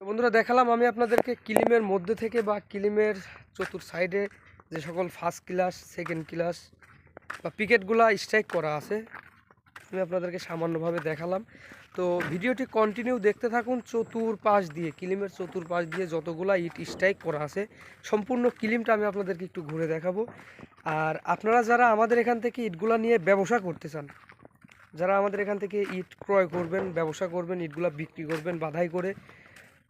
বন্ধুরা দেখালাম আমি আপনাদেরকে কিলিমের মধ্যে থেকে বা কিলিমের চতুর সাইডে যে সকল ফার্স্ট ক্লাস সেকেন্ড ক্লাস বা পিকেটগুলা স্ট্রাইক করা আছে, আমি আপনাদেরকে সামান্যভাবে দেখালাম। তো ভিডিওটি কন্টিনিউ দেখতে থাকুন চতুর পাশ দিয়ে, কিলিমের চতুর পাশ দিয়ে যতগুলা ইট স্ট্রাইক করা আছে, সম্পূর্ণ কিলিমটা আমি আপনাদেরকে একটু ঘুরে দেখাবো। আর আপনারা যারা আমাদের এখান থেকে ইটগুলা নিয়ে ব্যবসা করতে চান, যারা আমাদের এখান থেকে ইট ক্রয় করবেন, ব্যবসা করবেন, ইটগুলা বিক্রি করবেন, বাধাই করে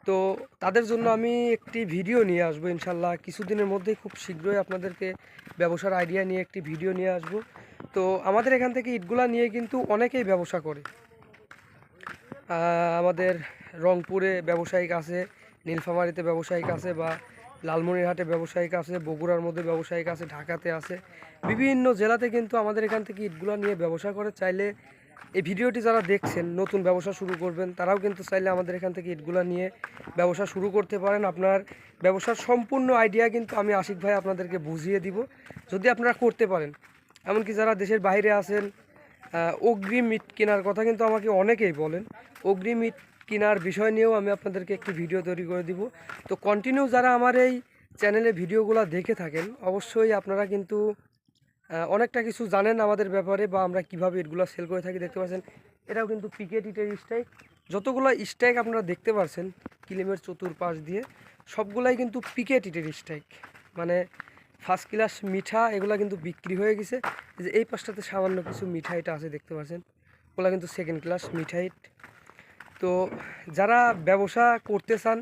তো তাদের জন্য আমি একটি ভিডিও নিয়ে আসব ইনশাল্লাহ। কিছুদিনের মধ্যেই খুব শীঘ্রই আপনাদেরকে ব্যবসার আইডিয়া নিয়ে একটি ভিডিও নিয়ে আসব। তো আমাদের এখান থেকে ইটগুলা নিয়ে কিন্তু অনেকেই ব্যবসা করে। আমাদের রংপুরে ব্যবসায়িক আছে, নীলফামারিতে ব্যবসায়িক আছে বা লালমনিরহাটে ব্যবসায়িক আছে, বগুড়ার মধ্যে ব্যবসায়িক আছে, ঢাকাতে আছে। বিভিন্ন জেলাতে কিন্তু আমাদের এখান থেকে ইটগুলা নিয়ে ব্যবসা করে। চাইলে এই ভিডিওটি যারা দেখছেন, নতুন ব্যবসা শুরু করবেন, তারাও কিন্তু চাইলে আমাদের এখান থেকে ইটগুলা নিয়ে ব্যবসা শুরু করতে পারেন। আপনার ব্যবসার সম্পূর্ণ আইডিয়া কিন্তু আমি আশিক ভাই আপনাদেরকে বুঝিয়ে দিব, যদি আপনারা করতে পারেন। এমনকি যারা দেশের বাইরে আছেন অগ্রিম ইট কেনার কথা কিন্তু আমাকে অনেকেই বলেন। অগ্রিম ইট কেনার বিষয় নিয়েও আমি আপনাদেরকে একটি ভিডিও তৈরি করে দিব। তো কন্টিনিউ যারা আমার এই চ্যানেলে ভিডিওগুলো দেখে থাকেন, অবশ্যই আপনারা কিন্তু অনেকটা কিছু জানেন আমাদের ব্যাপারে বা আমরা কীভাবে এগুলো সেল করে থাকি, দেখতে পাচ্ছেন। এটাও কিন্তু পিকেট ইটের স্ট্রাইক যতগুলো স্ট্রাইক আপনারা দেখতে পাচ্ছেন কিলিমের চতুর্পাশ দিয়ে, সবগুলাই কিন্তু পিকেট ইটের স্ট্রাইক মানে ফার্স্ট ক্লাস মিঠা, এগুলো কিন্তু বিক্রি হয়ে গেছে। যে এই পাশটাতে সামান্য কিছু মিঠাইটা আছে, দেখতে পাচ্ছেন। ওগুলো কিন্তু সেকেন্ড ক্লাস মিঠাইট তো যারা ব্যবসা করতে চান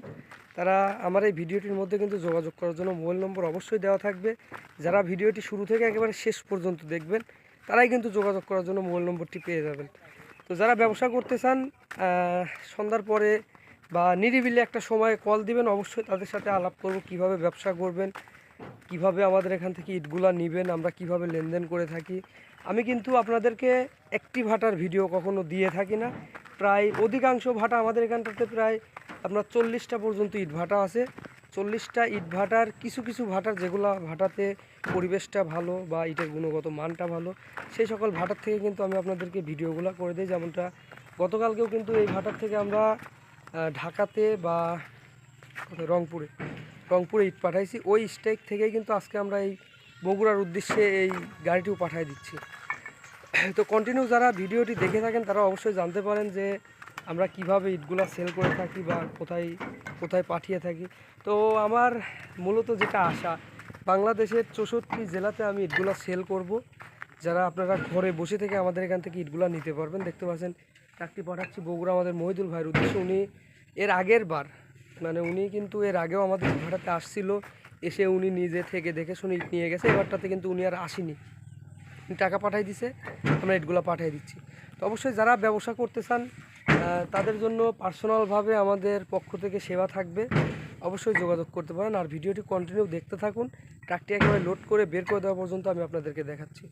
তারা আমার এই ভিডিওটির মধ্যে কিন্তু যোগাযোগ করার জন্য মোবাইল নম্বর অবশ্যই দেওয়া থাকবে। যারা ভিডিওটি শুরু থেকে একেবারে শেষ পর্যন্ত দেখবেন, তারাই কিন্তু যোগাযোগ করার জন্য মোবাইল নম্বরটি পেয়ে যাবেন। তো যারা ব্যবসা করতে চান সন্ধ্যার পরে বা নিরিবিলি একটা সময় কল দিবেন, অবশ্যই তাদের সাথে আলাপ করব, কীভাবে ব্যবসা করবেন কীভাবে আমাদের এখান থেকে ইটগুলা নেবেন, আমরা কীভাবে লেনদেন করে থাকি। আমি কিন্তু আপনাদেরকে একটি ভাটার ভিডিও কখনো দিয়ে থাকি না। প্রায় অধিকাংশ ভাটা আমাদের এখানটাতে প্রায় আপনার চল্লিশটা পর্যন্ত ইট ভাটা আছে। চল্লিশটা ইট ভাটার কিছু কিছু ভাটার যেগুলো ভাটাতে পরিবেশটা ভালো বা ইটের গুণগত মানটা ভালো, সেই সকল ভাটার থেকে কিন্তু আমি আপনাদেরকে ভিডিওগুলো করে দিই। যেমনটা গতকালকেও কিন্তু এই ভাটার থেকে আমরা ঢাকাতে বা রংপুরে রংপুরে ইট পাঠাইছি। ওই স্টেক থেকেই কিন্তু আজকে আমরা এই বগুড়ার উদ্দেশ্যে এই গাড়িটিও পাঠিয়ে দিচ্ছি। তো কন্টিনিউ যারা ভিডিওটি দেখে থাকেন, তারা অবশ্যই জানতে পারেন যে আমরা কীভাবে ইটগুলা সেল করে থাকি বা কোথায় কোথায় পাঠিয়ে থাকি। তো আমার মূলত যেটা আশা, বাংলাদেশের চৌষট্টি জেলাতে আমি ইটগুলা সেল করব। যারা আপনারা ঘরে বসে থেকে আমাদের এখান থেকে ইটগুলা নিতে পারবেন। দেখতে পাচ্ছেন চাকরি পাঠাচ্ছি বগুড়া আমাদের মহিদুল ভাইয়ের উদ্দেশ্যে। উনি এর আগের বার মানে উনি কিন্তু এর আগেও আমাদের ভাড়াতে আসছিল, এসে উনি নিজে থেকে দেখে শুনে ইট নিয়ে গেছে, এবারটাতে কিন্তু উনি আর আসেনি। টাকা পাঠাই দিছে, আমরা ইটগুলো পাঠিয়ে দিচ্ছি। তো অবশ্যই যারা ব্যবসা করতে চান তাদের জন্য পার্সোনালভাবে আমাদের পক্ষ থেকে সেবা থাকবে। অবশ্যই যোগাযোগ করতে পারেন আর ভিডিওটি কন্টিনিউ দেখতে থাকুন। ট্রাকটি একেবারে লোড করে বের করে দেওয়া পর্যন্ত আমি আপনাদেরকে দেখাচ্ছি।